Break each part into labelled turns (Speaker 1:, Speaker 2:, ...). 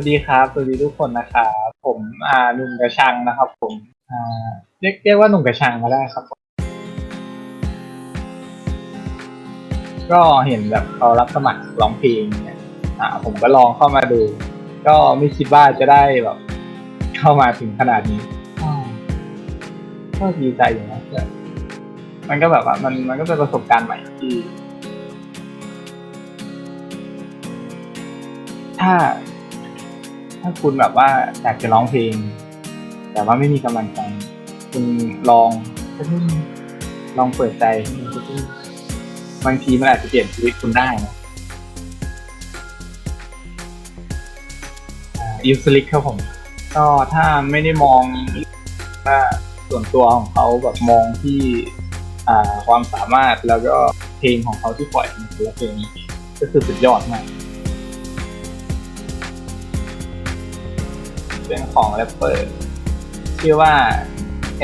Speaker 1: วัสดีครับสวัสดีทุกคนนะครับผมอ่าหนุ่มกระชังนะครับ ผมอ่าเรียกเรียกว่าหนุ่มกระชังก็ได้ครับผมก็เห็นแบบเขารับสมัครร้องเพลงเนี่ยอ่า ผมก็ลองเข้ามาดู ก็ไม่คิดว่าจะได้แบบ เข้ามาถึงขนาดนี้ก็ดีใจอยู่นะมันก็แบบว่ามันมันก็เป็นประสบการณ์ใหม่ที่ถ้า ถ้าคุณแบบว่าอยากจะร้องเพลง แต่ว่าไม่มีกำลังใจคุณลองลองเปิดใจบางทีมันอาจจะเปลี่ยนชีวิตคุณได้นะยูสลิกครับผม ก็ถ้าไม่ได้มองว่าส่วนตัวของเขาแบบมองที่อ่าความสามารถแล้วก็เพลงของเขาที่ปล่อยในแต่ละเพลงก็คือสุดยอดมาก เป็นของแรปเปอร์ชื่อว่า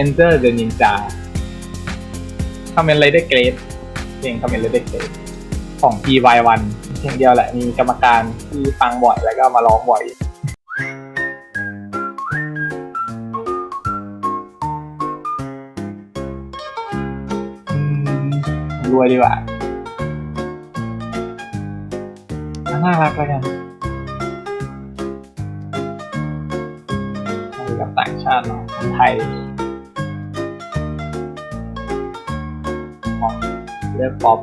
Speaker 1: Enter the Ninja คอมเมนต์เลยได้เกรดเพลงคอมเมนต์เลยได้เกรดของ TY1 เพลงเดียวแหละมีกรรมการที่ฟังบ่อยแล้วก็มาร้องบ่อยรวยดีกว่าน่ารักแล้วกัน ไทยกับต่างชาติเนาะคนไทยป๊อปเลือกป๊อป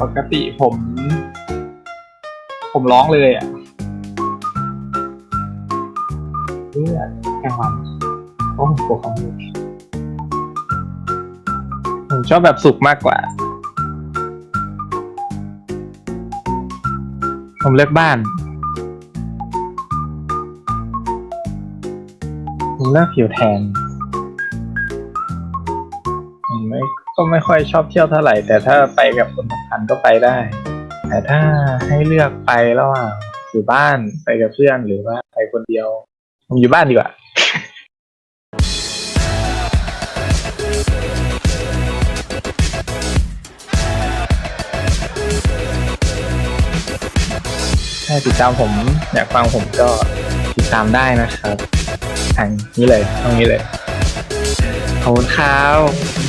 Speaker 1: ปกติผม ผมร้องเลยอะเลือกกลางวันโอ้โหปวดของมือผมชอบแบบสุกมากกว่า ผมเลือกบ้าน ผมเลือกผิวแทนผมไม่ก็ไม่ค่อยชอบเที่ยวเท่าไหร่ แต่ถ้าไปกับคนสำคัญก็ไปได้ แต่ถ้าให้เลือกไประหว่างอยู่บ้านไปกับเพื่อนหรือว่าไปคนเดียวผมอยู่บ้านดีกว่าถ้าติดตามผมอยากฟังผมก็ติดตามได้นะครับ ทางนี้เลยตรงนี้เลยขอบคุณครับ